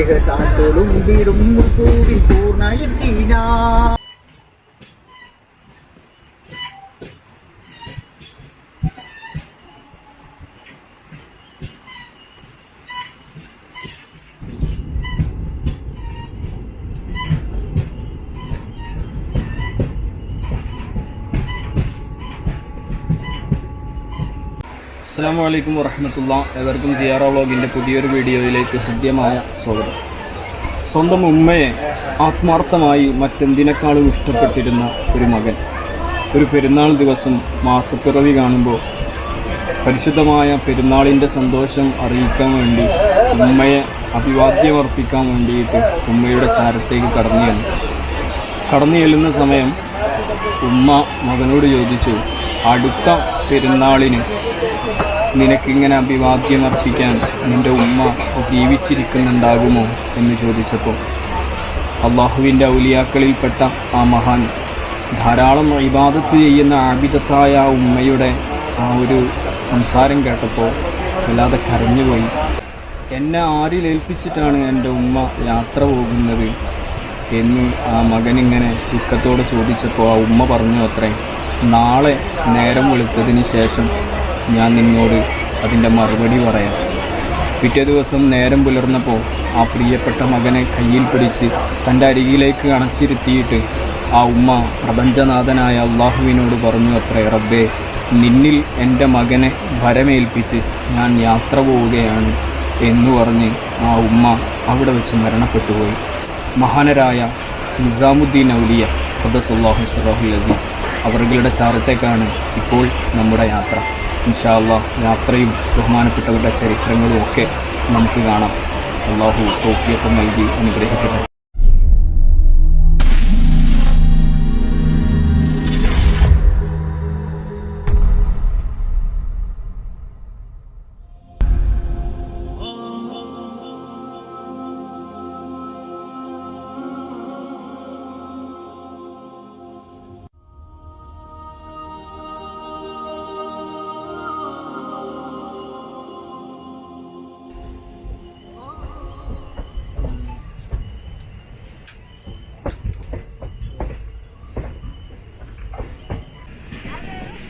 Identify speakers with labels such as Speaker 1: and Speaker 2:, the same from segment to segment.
Speaker 1: ഇഹ സാത്തോളും വീടും പൂർണ
Speaker 2: അസ്സാം വലൈക്കും വറഹമത്തുള്ള. എവർക്കും സിയാറ വ്ളോഗിന്റെ പുതിയൊരു വീഡിയോയിലേക്ക് ഹൃദ്യമായ സ്വാഗതം. സ്വന്തം ഉമ്മയെ ആത്മാർത്ഥമായി മറ്റെന്തിനേക്കാളും ഇഷ്ടപ്പെട്ടിരുന്ന ഒരു മകൻ. ഒരു പെരുന്നാൾ ദിവസം മാസപ്പിറവി കാണുമ്പോൾ പരിശുദ്ധമായ പെരുന്നാളിന്റെ സന്തോഷം അറിയിക്കാൻ വേണ്ടി ഉമ്മയെ അഭിവാദ്യമർപ്പിക്കാൻ വേണ്ടിയിട്ട് ഉമ്മയുടെ ചാരത്തേക്ക് കടന്നു ചെല്ലും കടന്നു ചെല്ലുന്ന സമയം ഉമ്മ മകനോട് ചോദിച്ചു അടുത്ത പെരുന്നാളിന് നിനക്കിങ്ങനെ അഭിവാദ്യം അർപ്പിക്കാൻ നിന്റെ ഉമ്മ ജീവിച്ചിരിക്കുന്നുണ്ടാകുമോ എന്ന് ചോദിച്ചപ്പോൾ അള്ളാഹുവിന്റെ ഔലിയാക്കളിൽപ്പെട്ട ആ മഹാൻ ധാരാളം ഇബാദത്ത് ചെയ്യുന്ന ആബിദത്തായ ആ ഉമ്മയുടെ ആ ഒരു സംസാരം കേട്ടപ്പോൾ വല്ലാതെ കരഞ്ഞുപോയി. എന്നെ ആരിൽ ഏൽപ്പിച്ചിട്ടാണ് എന്റെ ഉമ്മ യാത്ര പോകുന്നത്? എന്ന് ആ മകനിങ്ങനെ ദുഃഖത്തോടെ ചോദിച്ചപ്പോൾ ആ ഉമ്മ പറഞ്ഞു അത്രേ നാളെ നേരം വെളുത്തതിന് ശേഷം ഞാൻ നിന്നോട് അതിന്റെ മറുപടി പറയാം. പിറ്റേ ദിവസം നേരം പുലർന്നപ്പോൾ ആ പ്രിയപ്പെട്ട മകനെ കയ്യിൽ പിടിച്ച് തന്റെ അരികിലേക്ക് അണച്ചിരുത്തിയിട്ട് ആ ഉമ്മ പ്രപഞ്ചനാഥനായ അള്ളാഹുവിനോട് പറഞ്ഞു അത്രേ റബ്ബേ നിന്നിൽ എന്റെ മകനെ ഭരമേൽപ്പിച്ച് ഞാൻ യാത്ര പോവുകയാണ് എന്ന് പറഞ്ഞ് ആ ഉമ്മ അവിടെ വെച്ച് മരണപ്പെട്ടു പോയി മഹാനരായ നിസാമുദ്ദീൻ ഔലിയ ഖദസുല്ലാഹു സലാഹുൽ അലി അവരുടെ ചാരത്തേക്കാണ് ഇപ്പോൾ നമ്മുടെ യാത്ര. ഇൻഷാല്ല യാത്രയും ബഹുമാനപ്പെട്ടവരുടെ ചരിത്രങ്ങളും ഒക്കെ നമുക്ക് കാണാം. അള്ളാഹു തോക്കിയൊക്കെ നൽകി അനുഗ്രഹിക്കട്ടെ.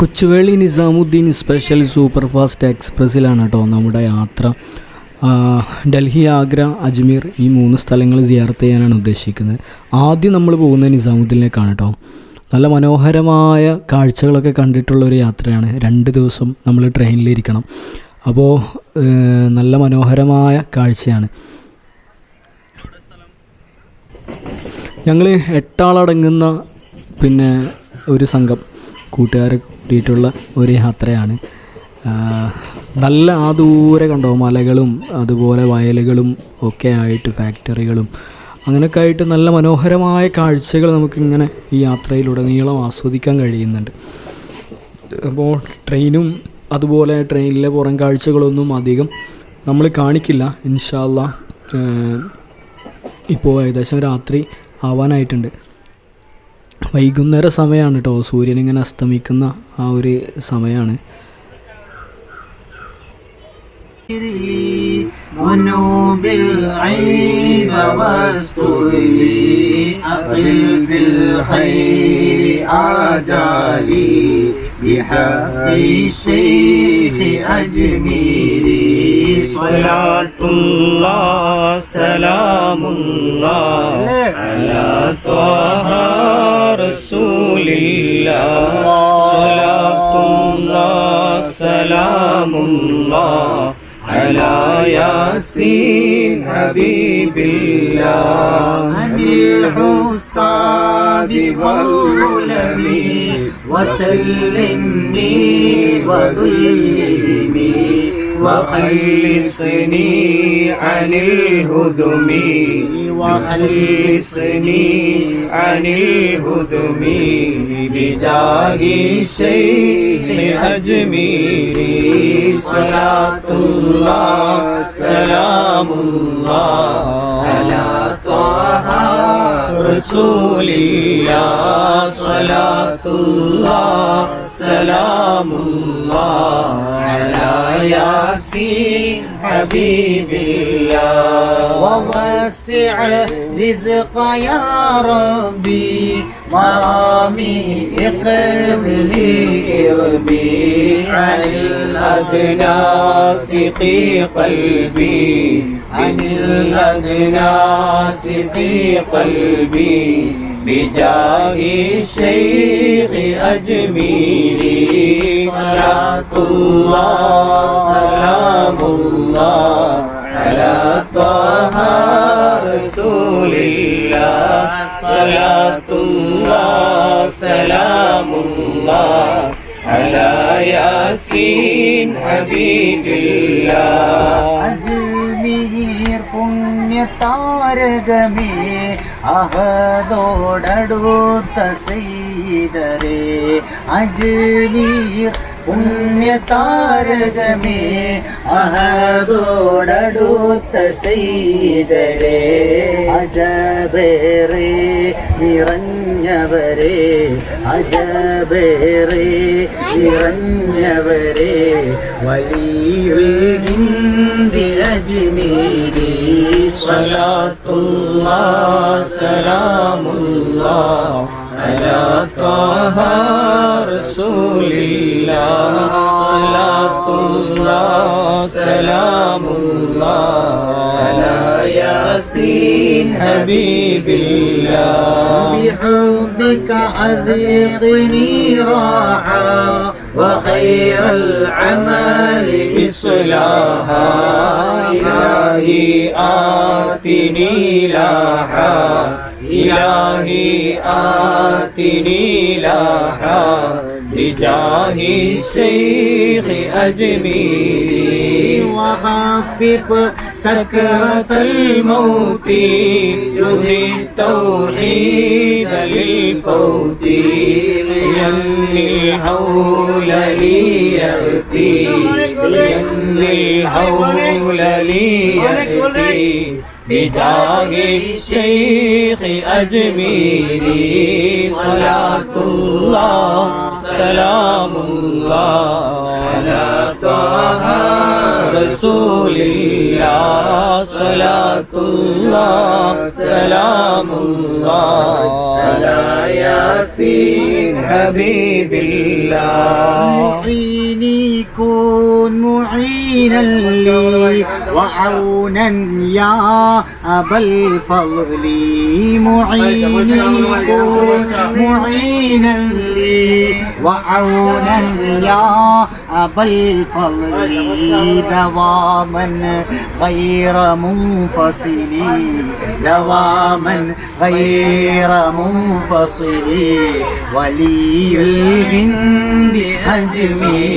Speaker 3: Kochuveli Nizamuddin special super fast എക്സ്പ്രസ്സിലാണ് കേട്ടോ നമ്മുടെ യാത്ര. ഡൽഹി ആഗ്ര അജ്മീർ ഈ മൂന്ന് സ്ഥലങ്ങൾ സിയാർത്ത് ചെയ്യാനാണ് ഉദ്ദേശിക്കുന്നത്. ആദ്യം നമ്മൾ പോകുന്നത് നിസാമുദ്ദീനിലേക്കാണ് കേട്ടോ. നല്ല മനോഹരമായ കാഴ്ചകളൊക്കെ കണ്ടിട്ടുള്ള ഒരു യാത്രയാണ്. രണ്ട് ദിവസം നമ്മൾ ട്രെയിനിലിരിക്കണം അപ്പോൾ നല്ല മനോഹരമായ കാഴ്ചയാണ്. ഞങ്ങൾ എട്ടാളടങ്ങുന്ന പിന്നെ ഒരു സംഘം. കൂട്ടുകാരെ കൂട്ടിയിട്ടുള്ള ഒരു യാത്രയാണ്. നല്ല ആ ദൂരെ കണ്ടോ? മലകളും അതുപോലെ വയലുകളും ഒക്കെ ആയിട്ട് ഫാക്ടറികളും. അങ്ങനെയൊക്കെ ആയിട്ട് നല്ല മനോഹരമായ കാഴ്ചകൾ നമുക്കിങ്ങനെ ഈ യാത്രയിലുടനീളം ആസ്വദിക്കാൻ കഴിയുന്നുണ്ട്. അപ്പോൾ ട്രെയിനും അതുപോലെ ട്രെയിനിലെ പുറം കാഴ്ചകളൊന്നും അധികം നമ്മൾ കാണിക്കില്ല. ഇൻഷാല്ല ഇപ്പോൾ ഏകദേശം രാത്രി ആവാനായിട്ടുണ്ട്. വൈകുന്നേര സമയമാണ് കേട്ടോ സൂര്യൻ ഇങ്ങനെ അസ്തമിക്കുന്ന ആ ഒരു സമയമാണ്
Speaker 1: ആജാലി
Speaker 4: صلاة الله سلام الله على طه رسول الله صلاة الله سلام الله على ياسين حبيب الله
Speaker 1: عن الحساد والظلم وسلمني وذلني
Speaker 4: وخلصني عن الهدم. وخلصني عن الهدم بجاه الشيخ أجميري صلاة الله سلام الله على طه رسول الله صلاة الله سلام الله على ياسين حبيب الله.
Speaker 1: ووسع رزق يا ربي مرامي اقض لي اربي
Speaker 4: عن الأدناس في قلبي. عن الأدناس في قلبي. بجاه الشيخ أجميري. صلاة الله سلام الله على طه رسول الله. salatullah salamullah ala yasin habibillah
Speaker 1: Ajmer പുണ്യതാരകമേ അഹദോടടുത്ത സെയ്തരേ Ajmer പുണ്യതാരകമേ അഹദോടടുത്ത ചെയ്തരേ അജബേറെ നിറഞ്ഞവരെ അജബേറെ നിറഞ്ഞവരെ വലിയ ഹിന്ദി അജ്മീരി
Speaker 4: സലാത്തുല്ലാ സലാമുല്ലാ على طه رسول الله صلاة الله سلام الله على ياسين حبيب الله
Speaker 1: بحبك أذقني راحة وخير العمل
Speaker 4: إصلاحا إلهي آتني لاحا إلهي آتني لاحا بجاه الشيخ أجميري
Speaker 1: وخفف
Speaker 4: سكرة الموت جهد التوحيد للفوت. ينمي الهول ليأتي. ينمي الهول ليأتي. بجاه الشيخ أجميري صلاة الله سلام الله. على طه رسول الله صلاة الله سلام الله على ياسين حبيب الله
Speaker 1: معيني كن معينا لي وعونا يا أبا الفضل معيني كن معينا لي وعونا يا أبا الفضل دواما غير منفصل دواما غير منفصل ولي الهند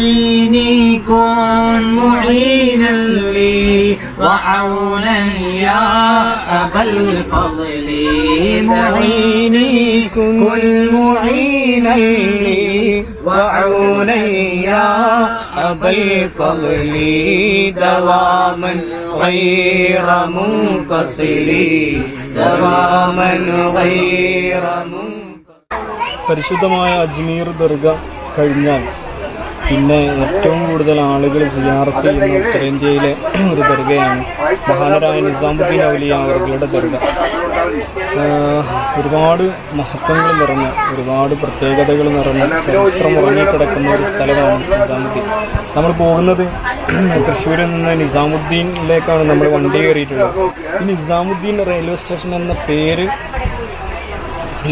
Speaker 1: معيني كن معينا لي وعونا يا أبا الفضل معيني كن معينا لي
Speaker 4: وعونا يا أبا الفضل دواما غير منفصل دواما غير منفصل
Speaker 2: പരിശുദ്ധമായ അജ്മീർ ദർഗ കഴിഞ്ഞാൽ പിന്നെ ഏറ്റവും കൂടുതൽ ആളുകൾ സിയാറത്ത് ചെയ്യുന്ന ഉത്തരേന്ത്യയിലെ ഒരു ദർഗയാണ്. മഹാനരായ നിസാമുദ്ദീൻ ഔലിയ അവരുടെ ദർഗ. ഒരുപാട് മഹത്വങ്ങൾ നിറഞ്ഞ ഒരുപാട് പ്രത്യേകതകൾ നിറഞ്ഞ ചരിത്രം ഉറങ്ങിക്കിടക്കുന്ന ഒരു സ്ഥലമാണ് നിസാമുദ്ദീൻ. നമ്മൾ പോകുന്നത് തൃശ്ശൂരിൽ നിന്ന് നിസാമുദ്ദീനിലേക്കാണ് നമ്മൾ വണ്ടി കയറിയിട്ടുള്ളത്. ഈ നിസാമുദ്ദീൻ റെയിൽവേ സ്റ്റേഷൻ എന്ന പേര്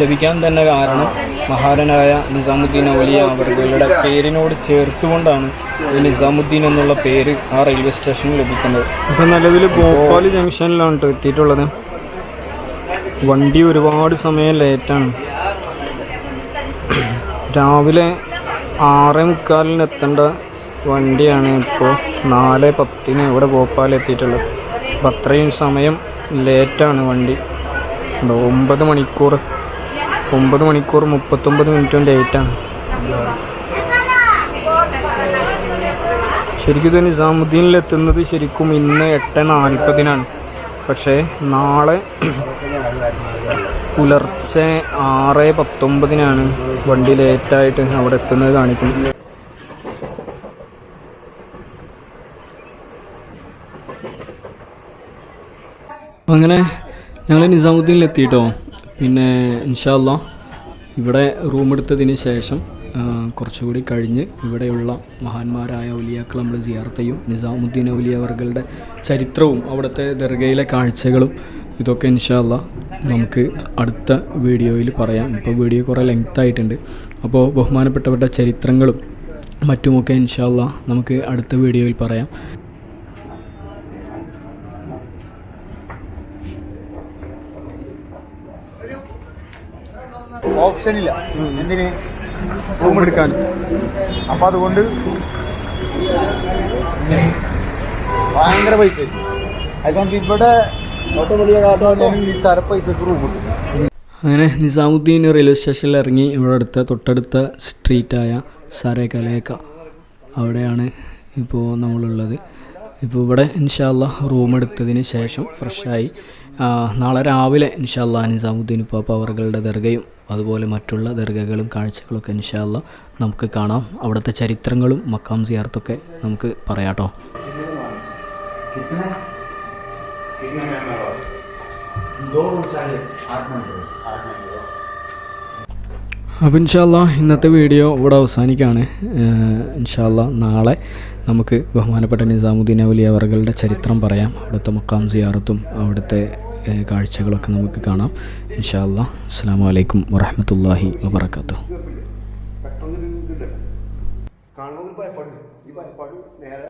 Speaker 2: ലഭിക്കാൻ തന്നെ കാരണം മഹാരനായ നിസാമുദ്ദീൻ ഔലിയ അവരുടെ പേരിനോട് ചേർത്തുകൊണ്ടാണ് ഈ നിസാമുദ്ദീൻ എന്നുള്ള പേര് ആ റെയിൽവേ സ്റ്റേഷനിൽ ലഭിക്കുന്നത്. ഇപ്പം നിലവിൽ ഭോപ്പാൽ ജംഗ്ഷനിലാണ് ട്ടോ എത്തിയിട്ടുള്ളത്. വണ്ടി ഒരുപാട് സമയം ലേറ്റാണ് രാവിലെ ആറ് മുക്കാലിന് എത്തേണ്ട വണ്ടിയാണ് ഇപ്പോൾ നാല് പത്തിന് ഇവിടെ ഭോപ്പാൽ എത്തിയിട്ടുള്ളത്.
Speaker 5: അപ്പം അത്രയും സമയം ലേറ്റാണ് വണ്ടി. ഒമ്പത് മണിക്കൂർ ഒമ്പത് മണിക്കൂർ മുപ്പത്തൊമ്പത് മിനിറ്റും ലേറ്റാണ് ശരിക്കും ഇത് നിസാമുദ്ദീനിൽ എത്തുന്നത് ശരിക്കും ഇന്ന് എട്ട് നാൽപ്പതിനാണ്. പക്ഷേ നാളെ പുലർച്ചെ ആറ് പത്തൊമ്പതിനാണ് വണ്ടി ലേറ്റായിട്ട് അവിടെ എത്തുന്നത് കാണിക്കുന്നത്.
Speaker 2: അങ്ങനെ ഞങ്ങൾ നിസാമുദ്ദീനിൽ എത്തിയിട്ടോ പിന്നെ ഇൻഷാല്ല ഇവിടെ റൂമെടുത്തതിന് ശേഷം കുറച്ചുകൂടി കഴിഞ്ഞ് ഇവിടെയുള്ള മഹാന്മാരായ ഒലിയാക്കൾ നമ്മൾ സിയാർത്തയും നിസാമുദ്ദീൻ ഔലിയവർകളുടെ ചരിത്രവും അവിടുത്തെ ദർഗയിലെ കാഴ്ചകളും ഇതൊക്കെ ഇൻഷാല്ല നമുക്ക് അടുത്ത വീഡിയോയിൽ പറയാം. ഇപ്പോൾ വീഡിയോ കുറേ ലെങ്ത് ആയിട്ടുണ്ട്. അപ്പോൾ ബഹുമാനപ്പെട്ടവരുടെ ചരിത്രങ്ങളും മറ്റുമൊക്കെ ഇൻഷാല്ല നമുക്ക് അടുത്ത വീഡിയോയിൽ പറയാം.
Speaker 1: ഓപ്ഷൻ ഇല്ല എന്തിന്?
Speaker 5: റൂം എടുക്കാൻ
Speaker 1: അപ്പൊ അതുകൊണ്ട് ഭയങ്കര പൈസ. അതുകൊണ്ട് ഇവിടെ നിസ്സാര പൈസക്ക് റൂം കിട്ടും
Speaker 2: അങ്ങനെ നിസാമുദ്ദീൻ റെയിൽവേ സ്റ്റേഷനിൽ ഇറങ്ങി ഇവിടെ അടുത്ത തൊട്ടടുത്ത സ്ട്രീറ്റായ സരേ കലേക്ക അവിടെയാണ് ഇപ്പോൾ നമ്മളുള്ളത്. ഇപ്പോൾ ഇവിടെ ഇൻഷാല്ല റൂം എടുത്തതിന് ശേഷം ഫ്രഷായി ആ, നാളെ രാവിലെ ഇൻഷാല്ല നിസാമുദ്ദീൻ ഇപ്പോൾ അവറുകളുടെ ദർഗയും അതുപോലെ മറ്റുള്ള ദർഗകളും കാഴ്ചകളൊക്കെ ഇൻഷാല്ല നമുക്ക് കാണാം അവിടുത്തെ ചരിത്രങ്ങളും മക്കാം സിയാർത്തൊക്കെ നമുക്ക് പറയാട്ടോ
Speaker 1: दो रूम चाहिए आठ नंबर आठ नंबर
Speaker 2: അപ്പോൾ ഇൻഷാല്ല ഇന്നത്തെ വീഡിയോ ഇവിടെ അവസാനിക്കുകയാണ്. ഇൻഷാല്ല നാളെ നമുക്ക് ബഹുമാനപ്പെട്ട നിസാമുദ്ദീൻ ഔലിയ അവറുകളുടെ ചരിത്രം പറയാം. അവിടുത്തെ മക്കാം സിയാറത്തും അവിടുത്തെ കാഴ്ചകളൊക്കെ നമുക്ക് കാണാം. ഇൻഷാല്ല അസ്സാം വലൈക്കും വറഹമത്തല്ലാഹി വബർക്കാത്തു